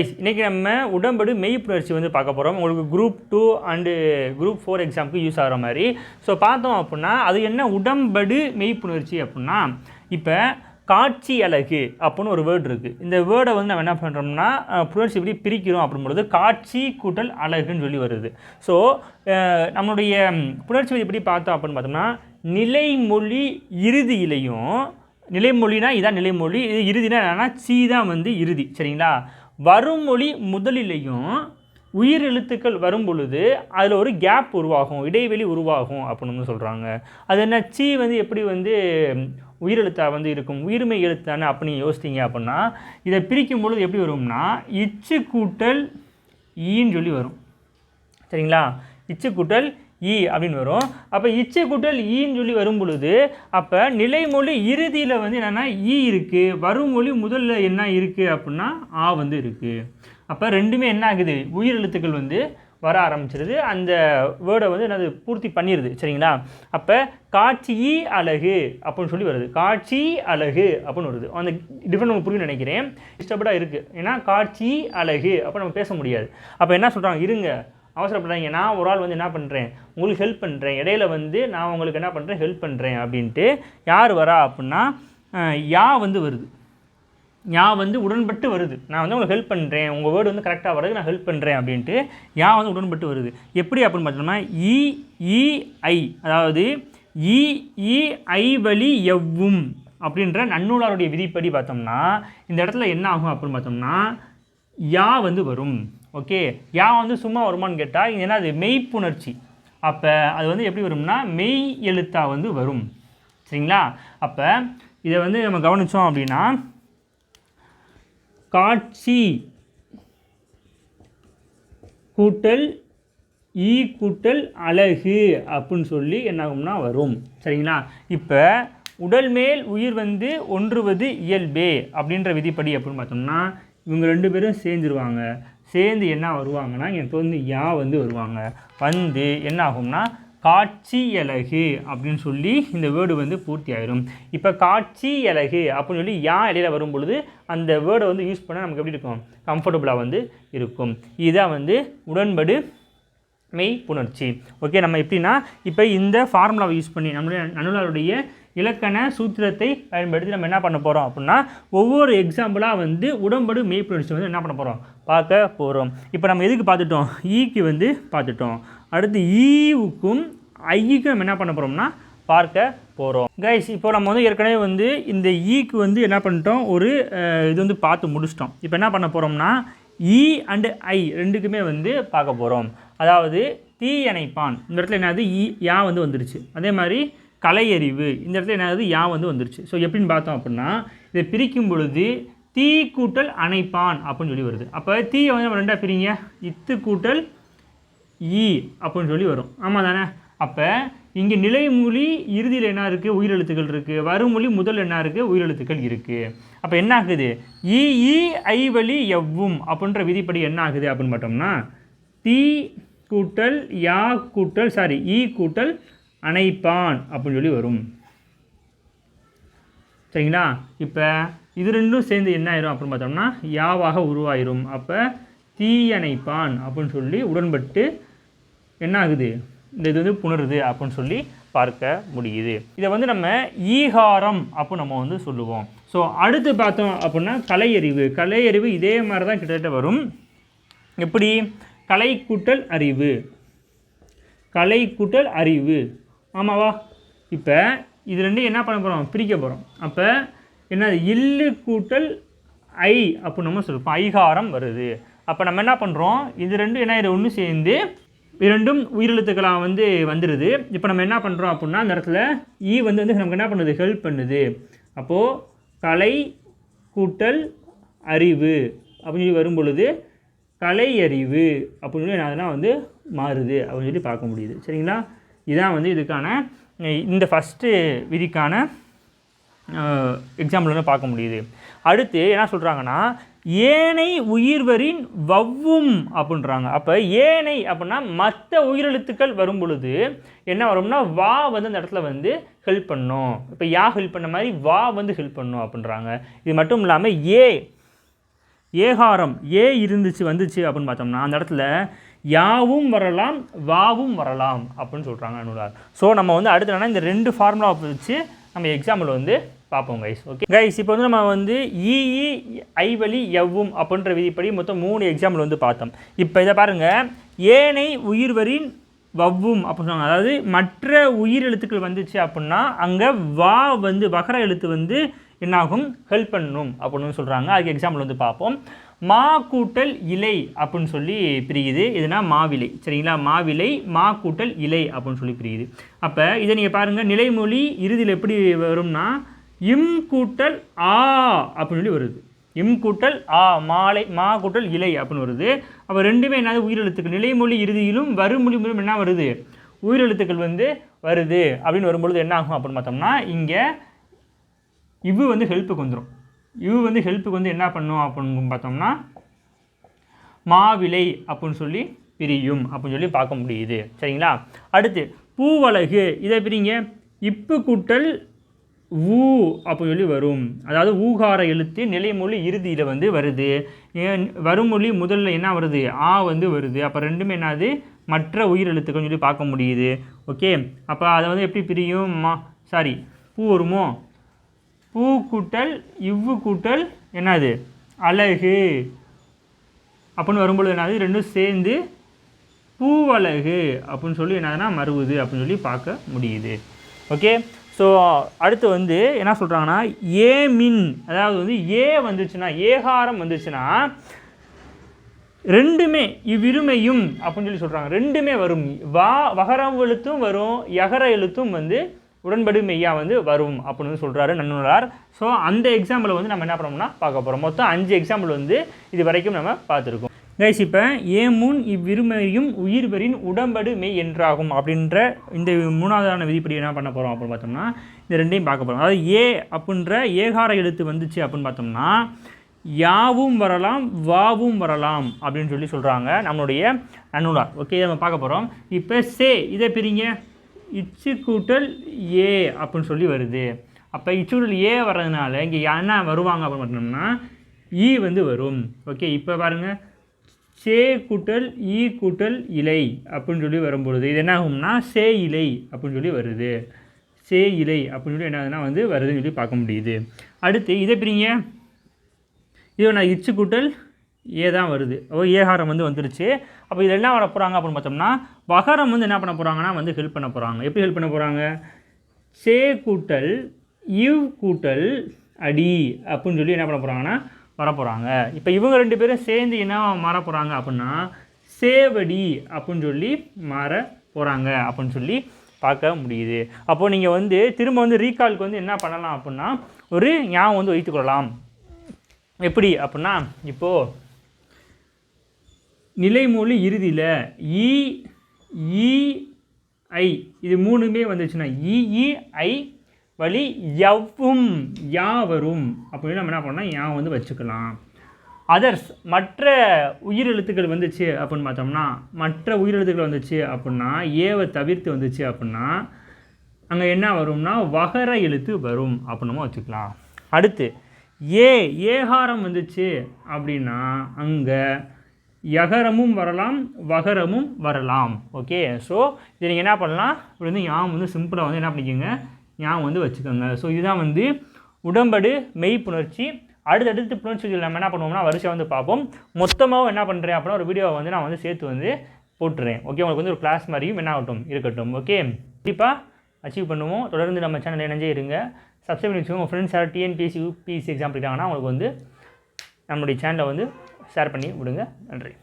இன்றைக்கி நம்ம உடம்படு மெய்ப்புணர்ச்சி வந்து பார்க்க போகிறோம் உங்களுக்கு group two and group four எக்ஸாமுக்கு யூஸ் ஆகிற மாதிரி. ஸோ பார்த்தோம் அப்படின்னா அது என்ன உடம்படு மெய்ப்புணர்ச்சி அப்படின்னா இப்போ காட்சி அழகு அப்படின்னு ஒரு வேர்டு இருக்குது இந்த வேர்டை வந்து நம்ம என்ன பண்ணுறோம்னா புணர்ச்சி எப்படி பிரிக்கிறோம் அப்படின்பொழுது காட்சி கூட்டல் அழகுன்னு சொல்லி வருது. ஸோ நம்மளுடைய புணர்ச்சி விதி எப்படி பார்த்தோம் அப்படின்னு பார்த்தோம்னா நிலைமொழி இறுதியிலையும் நிலைமொழினா இதான் நிலைமொழி இது இறுதினா என்னென்னா சி தான் வந்து இறுதி. சரிங்களா? வரும் மொழி முதலிலையும் உயிர் எழுத்துக்கள் வரும் பொழுது அதில் ஒரு கேப் உருவாகும் இடைவெளி உருவாகும் அப்படின்னு சொல்கிறாங்க அது என்ன? சி வந்து எப்படி வந்து உயிரெழுத்தாக வந்து இருக்கும்? உயிர்மை எழுத்தானே அப்படின்னு யோசித்தீங்க அப்படின்னா இதை பிரிக்கும் பொழுது எப்படி வரும்னா இச்சு கூட்டல் ஈன்னு சொல்லி வரும். சரிங்களா? இச்சு கூட்டல் ஈ அப்படின்னு வரும். அப்போ இச்சை கூட்டல் ஈன்னு சொல்லி வரும் பொழுது அப்போ நிலைமொழி இறுதியில் வந்து என்னென்னா ஈ இருக்குது வருமொழி முதல்ல என்ன இருக்குது அப்படின்னா ஆ வந்து இருக்குது அப்போ ரெண்டுமே என்ன ஆகுது? உயிர் எழுத்துக்கள் வந்து வர ஆரம்பிச்சிருது. அந்த வேர்டை வந்து என்னது? பூர்த்தி பண்ணிடுது சரிங்களா? அப்போ காட்சி ஈ அழகு அப்படின்னு சொல்லி வருது. காட்சி அழகு அப்படின்னு வருது. அந்த டிஃப்ரெண்ட் நம்ம புரியும் நினைக்கிறேன். டிஸ்டர்படாக இருக்குது ஏன்னா காட்சி அழகு அப்போ நம்ம பேச முடியாது. அப்போ என்ன சொல்கிறாங்க இருங்க. அவசரப்படாதீங்க. நான் ஒரு ஆள் வந்து என்ன பண்ணுறேன் உங்களுக்கு ஹெல்ப் பண்ணுறேன் இடையில வந்து நான் உங்களுக்கு என்ன பண்ணுறேன் ஹெல்ப் பண்ணுறேன் அப்படின்ட்டு யார் வரா அப்படின்னா யா வந்து வருது. யா வந்து உடன்பட்டு வருது. நான் வந்து உங்களுக்கு ஹெல்ப் பண்ணுறேன் உங்கள் வேர்டு வந்து கரெக்டாக வருது நான் ஹெல்ப் பண்ணுறேன் அப்படின்ட்டு யா வந்து உடன்பட்டு வருது. எப்படி அப்படின்னு பார்த்தோம்னா இஇஐ அதாவது இஇஐ வழி எவ்வும் அப்படின்ற நன்னூலாருடைய விதிப்படி பார்த்தோம்னா இந்த இடத்துல என்ன ஆகும் அப்படின்னு பார்த்தோம்னா யா வந்து வரும். ஓகே யா வந்து சும்மா வருமான்னு கேட்டால் இது என்ன அது மெய்ப்புணர்ச்சி. அப்போ அது வந்து எப்படி வரும்னா மெய் எழுத்தா வந்து வரும். சரிங்களா? அப்போ இதை வந்து நம்ம கவனித்தோம் அப்படின்னா காட்சி கூட்டல் ஈ கூட்டல் அழகு அப்படின்னு சொல்லி என்னாகும்னா வரும். சரிங்களா? இப்போ உடல் மேல் உயிர் வந்து ஒன்றுவது இயல்பே அப்படின்ற விதிப்படி அப்படின்னு பார்த்தோம்னா இவங்க ரெண்டு பேரும் சேர்ந்துருவாங்க. சேர்ந்து என்ன வருவாங்கன்னா எனக்கு வந்து யா வந்து வருவாங்க. வந்து என்ன ஆகும்னா காட்சி அழகு அப்படின்னு சொல்லி இந்த வேர்டு வந்து பூர்த்தி ஆயிரும். இப்போ காட்சி அழகு அப்படின்னு சொல்லி யா இடையில வரும் பொழுது அந்த வேர்டை வந்து யூஸ் பண்ணால் நமக்கு எப்படி இருக்கும்? கம்ஃபர்டபுளாக வந்து இருக்கும். இதுதான் வந்து உடன்படு மெய் புணர்ச்சி. ஓகே நம்ம எப்படின்னா இப்போ இந்த ஃபார்முலாவை யூஸ் பண்ணி நம்மளுடைய நன்னுலாருடைய இலக்கண சூத்திரத்தை பயன்படுத்தி நம்ம என்ன பண்ண போகிறோம் அப்படின்னா ஒவ்வொரு எக்ஸாம்பிளாக வந்து உடம்படு மெய் புணர்ச்சி வந்து என்ன பண்ண போகிறோம் பார்க்க போகிறோம் இப்போ நம்ம எதுக்கு பார்த்துட்டோம்? E ஈக்கு வந்து பார்த்துட்டோம். அடுத்து e ஈவுக்கும் ஐக்கும் நம்ம என்ன பண்ண போகிறோம்னா பார்க்க போகிறோம் கைஸ் இப்போ நம்ம வந்து ஏற்கனவே வந்து இந்த e ஈக்கு வந்து என்ன பண்ணிட்டோம்? ஒரு இது வந்து பார்த்து முடிச்சிட்டோம். இப்போ என்ன பண்ண போகிறோம்னா இ அண்டு ஐ ரெண்டுக்குமே வந்து பார்க்க போகிறோம் அதாவது தீ அணைப்பான் இந்த இடத்துல என்னது? இ யா வந்து வந்துருச்சு. அதே மாதிரி கலையறிவு. இந்த இடத்துல என்னது? யா வந்து வந்துருச்சு. ஸோ எப்படின்னு பார்த்தோம் அப்படின்னா இதை பிரிக்கும் பொழுது தீ கூட்டல் அணைப்பான் அப்படின்னு சொல்லி வருது. அப்போ தீயை வந்து நம்ம ரெண்டாக பிரிங்க. இத்து கூட்டல் ஈ அப்படின்னு சொல்லி வரும். ஆமாம் தானே? அப்போ இங்கே நிலைமொழி இறுதியில் என்ன இருக்குது உயிரெழுத்துக்கள் இருக்குது வருமொழி முதல் என்ன இருக்குது உயிரெழுத்துக்கள் இருக்குது அப்போ என்ன ஆகுது ஈ ஈ ஐ வழி எவ்வும் அப்படின்ற விதிப்படி என்ன ஆகுது அப்படின்னு பார்த்தோம்னா தீ கூட்டல் யா கூட்டல் சாரி ஈ கூட்டல் அணைப்பான் அப்படின்னு சொல்லி வரும். சரிங்களா? இப்போ இது ரெண்டும் சேர்ந்து என்ன ஆயிரும் அப்படின்னு பார்த்தோம்னா யாவாக உருவாயிரும். அப்போ தீயணைப்பான் அப்படின்னு சொல்லி உடன்பட்டு என்ன ஆகுது இந்த இது வந்து புணருது அப்படின்னு சொல்லி பார்க்க முடியுது. இதை வந்து நம்ம ஈகாரம் அப்போ நம்ம வந்து சொல்லுவோம். ஸோ அடுத்து பார்த்தோம் அப்படின்னா கலையறிவு. கலையறிவு இதே மாதிரி தான் கிட்டத்தட்ட வரும். எப்படி? கலை கூட்டல் அறிவு. கலை கூட்டல் அறிவு. ஆமாவா? இப்போ இது ரெண்டு என்ன பண்ண போகிறோம் பிரிக்க போகிறோம் அப்போ என்னது? இல்லு கூட்டல் ஐ அப்படின்னு நம்ம சொல்லுவோம் ஐகாரம் வருது. அப்போ நம்ம என்ன பண்ணுறோம் இது ரெண்டும் என்ன இது ஒன்று சேர்ந்து இரண்டும் உயிரெழுத்துக்களாக வந்து வந்துடுது இப்போ நம்ம என்ன பண்ணுறோம் அப்படின்னா அந்த இடத்துல ஈ வந்து வந்து நமக்கு என்ன பண்ணுது? ஹெல்ப் பண்ணுது. அப்போது கலை கூட்டல் அறிவு அப்படின்னு சொல்லி வரும் பொழுது கலை அறிவு அப்படின்னு சொல்லி அதெல்லாம் வந்து மாறுது அப்படின்னு சொல்லி பார்க்க முடியுது. சரிங்களா? இதான் வந்து இதுக்கான இந்த ஃபஸ்ட்டு விதிக்கான எக்ஸாம்பிள் வந்து பார்க்க முடியுது. அடுத்து என்ன சொல்கிறாங்கன்னா ஏனை உயிர்வரின் வவ்வும் அப்படின்றாங்க. அப்போ ஏனை அப்படின்னா மற்ற உயிரெழுத்துக்கள் வரும் பொழுது என்ன வரும்னா வா வந்து அந்த இடத்துல வந்து ஹெல்ப் பண்ணும். இப்போ யா ஹெல்ப் பண்ண மாதிரி வா வந்து ஹெல்ப் பண்ணும் அப்படின்றாங்க. இது மட்டும் இல்லாமல் ஏ ஏகாரம் ஏ இருந்துச்சு வந்துச்சு அப்படின்னு பார்த்தோம்னா அந்த இடத்துல யாவும் வரலாம் வாவும் வரலாம் அப்படின்னு சொல்கிறாங்க நூலார். ஸோ நம்ம வந்து அடுத்து என்னன்னா இந்த ரெண்டு ஃபார்முலா வச்சு நம்ம எக்ஸாம்பிள் வந்து பார்ப்போம் கைஸ் ஓகே கைஸ் இப்போ வந்து நம்ம வந்து இஇ ஐ வழி எவ்வும் அப்படின்ற விதிப்படி மொத்தம் மூணு எக்ஸாம்பிள் வந்து பார்த்தோம். இப்போ இதை பாருங்கள் ஏனை உயிர்வரின் வவ்வும் அப்படின்னு சொன்னாங்க. அதாவது மற்ற உயிர் எழுத்துக்கள் வந்துச்சு அப்படின்னா அங்கே வா வந்து வகர எழுத்து வந்து என்னாகும்? ஹெல்ப் பண்ணணும் அப்படின்னு சொல்கிறாங்க அதுக்கு எக்ஸாம்பிள் வந்து பார்ப்போம். மா கூட்டல் இலை அப்படின்னு சொல்லி பிரியுது. இதுனா மாவிலை. சரிங்களா? மாவிலை மா கூட்டல் இலை அப்படின்னு சொல்லி பிரியுது. அப்போ இதை நீங்கள் பாருங்கள் நிலைமொழி இறுதியில் எப்படி வரும்னா இம் கூட்டல் ஆ அப்படின்னு சொல்லி வருது. இம் கூட்டல் ஆ மாலை மா கூட்டல் இலை அப்படின்னு வருது. அப்போ ரெண்டுமே என்னது? உயிரெழுத்துக்கள். நிலைமொழி இறுதியிலும் வருமொழி மூலம் என்ன வருது? உயிரெழுத்துக்கள் வந்து வருது. அப்படின்னு வரும்பொழுது என்ன ஆகும் அப்படின்னு பார்த்தோம்னா இங்கே இவ்வு வந்து ஹெல்ப்புக்கு வந்துடும் இவ்வு வந்து ஹெல்ப்புக்கு வந்து என்ன பண்ணும் அப்படின்னு பார்த்தோம்னா மாவிலை அப்படின்னு சொல்லி பிரியும் அப்படின்னு சொல்லி பார்க்க முடியுது. சரிங்களா? அடுத்து பூவழகு. இதை பிரிங்க. இப்பு கூட்டல் ஊ அப்படின்னு சொல்லி வரும். அதாவது ஊகார எழுத்து நிலைமொழி இறுதியில் வந்து வருது. ஏன் வருமொழி முதல்ல என்ன வருது? ஆ வந்து வருது. அப்போ ரெண்டுமே என்னது? மற்ற உயிர் எழுத்துக்கள்னு சொல்லி பார்க்க முடியுது. ஓகே? அப்போ அதை வந்து எப்படி பிரியும்? மா சாரி பூ வருமோ? பூ கூட்டல் இவ்வு கூட்டல் என்னது? அழகு. அப்படின்னு வரும்பொழுது என்னது? ரெண்டும் சேர்ந்து பூவழகு. அப்படின்னு சொல்லி என்னதுன்னா மறுவுது அப்படின்னு சொல்லி பார்க்க முடியுது. ஓகே? ஸோ அடுத்து வந்து என்ன சொல்கிறாங்கன்னா ஏ மின் அதாவது வந்து ஏ வந்துச்சுன்னா ஏகாரம் வந்துச்சுன்னா ரெண்டுமே இவ்விருமையும் அப்படின்னு சொல்லி சொல்கிறாங்க ரெண்டுமே வரும். வா வகரம் எழுத்தும் வரும் யகர எழுத்தும் வந்து உடன்படு மெய்யா வந்து வரும் அப்படின்னு வந்து சொல்கிறாரு நன்னுறார் ஸோ அந்த எக்ஸாம்பிளை வந்து நம்ம என்ன பண்ணோம்னா பார்க்க போகிறோம் மொத்தம் அஞ்சு எக்ஸாம்பிள் வந்து இது வரைக்கும் நம்ம பார்த்துருக்கோம். கைஸ் இப்போ ஏ முன் இவ்விருமையும் உயிர்வரின் உடம்படு மெய் என்றாகும் அப்படின்ற இந்த மூணாவதான விதிப்படி என்ன பண்ண போகிறோம் அப்படின்னு பார்த்தோம்னா இந்த ரெண்டையும் பார்க்க போகிறோம் அதாவது ஏ அப்படின்ற ஏகார எழுத்து வந்துச்சு அப்படின்னு பார்த்தோம்னா யாவும் வரலாம் வாவும் வரலாம் அப்படின்னு சொல்லி சொல்கிறாங்க நம்மளுடைய நன்னூலார் ஓகே இதை நம்ம பார்க்க போகிறோம் இப்போ சே இதை பிரிங்க. இச்சு கூட்டல் ஏ அப்படின்னு சொல்லி வருது. அப்போ இச்சு கூட்டல் ஏ வர்றதுனால இங்கே என்ன வருவாங்க அப்படின்னு பார்த்தோம்னா ஈ வந்து வரும். ஓகே இப்போ பாருங்கள் சே கூட்டல் ஈ கூட்டல் இலை அப்படின்னு சொல்லி வரும்பொழுது இது என்ன ஆகும்னா சே இலை அப்படின்னு சொல்லி வருது. சே இலை அப்படின்னு சொல்லி என்ன ஆகுதுன்னா வந்து வருதுன்னு சொல்லி பார்க்க முடியுது. அடுத்து இதை பிரிங்க. இது நான் இச்சு கூட்டல் ஏ தான் வருது. ஓ ஏகாரம் வந்து வந்துருச்சு. அப்போ இதில் என்ன வர போகிறாங்க அப்படின்னு பார்த்தோம்னா வகரம் வந்து என்ன பண்ண போகிறாங்கன்னா வந்து ஹெல்ப் பண்ண போகிறாங்க எப்படி ஹெல்ப் பண்ண போகிறாங்க சே கூட்டல் இவ் கூட்டல் அடி அப்படின்னு சொல்லி என்ன பண்ண போகிறாங்கன்னா வரப்போகிறாங்க இப்போ இவங்க ரெண்டு பேரும் சேர்ந்து என்ன மாற போகிறாங்க அப்படின்னா சேவடி அப்படின்னு சொல்லி மாற போகிறாங்க அப்படின்னு சொல்லி பார்க்க முடியுது. அப்போது நீங்கள் வந்து திரும்ப வந்து ரீகாலுக்கு வந்து என்ன பண்ணலாம் அப்படின்னா ஒரு ஞாபகம் வந்து வைத்துக்கொள்ளலாம் எப்படி அப்படின்னா இப்போது நிலைமொழி இறுதியில் இ இ ஐ இது மூணுமே வந்துச்சுன்னா இஇஐ வழி எவ்வும் யா வரும் அப்படின்னு நம்ம என்ன பண்ணால் யா வந்து வச்சுக்கலாம். அதர்ஸ் மற்ற உயிரெழுத்துக்கள் வந்துச்சு அப்படின்னு பார்த்தோம்னா மற்ற உயிரெழுத்துக்கள் வந்துச்சு அப்படின்னா ஏவை தவிர்த்து வந்துச்சு அப்படின்னா அங்கே என்ன வரும்னா வகர எழுத்து வரும் அப்படின்னு வச்சுக்கலாம். அடுத்து ஏ ஏகாரம் வந்துச்சு அப்படின்னா அங்கே யகரமும் வரலாம் வகரமும் வரலாம். ஓகே ஸோ இதை நீங்கள் என்ன பண்ணலாம்? இப்படி வந்து யாம் வந்து சிம்பிளாக வந்து என்ன பண்ணிக்கோங்க ஞாபகம் வந்து வச்சுக்கோங்க. ஸோ இதுதான் வந்து உடம்படு மெய்ப்புணர்ச்சி. அடுத்தடுத்து புணர்ச்சி நம்ம என்ன பண்ணுவோம்னா வரிசையாக வந்து பார்ப்போம். மொத்தமாக என்ன பண்ணுறேன் அப்படின்னா ஒரு வீடியோவை வந்து நான் வந்து சேர்த்து வந்து போட்டுறேன். ஓகே உங்களுக்கு வந்து ஒரு கிளாஸ் மாதிரியும் என்ன ஆகட்டும் இருக்கட்டும். ஓகே கண்டிப்பாக அச்சீவ் பண்ணுவோம். தொடர்ந்து நம்ம சேனல் இணைஞ்சே இருங்க. சப்ஸ்கிரைப் பண்ணி வச்சுக்கோங்க. உங்கள் ஃப்ரெண்ட்ஸ் யாரும் டிஎன்பிஎஸ்சி யூபிஎஸ்சி எக்ஸாம் படிக்கிறாங்கன்னா அவங்களுக்கு வந்து நம்மளுடைய சேனலை வந்து ஷேர் பண்ணி விடுங்க. நன்றி.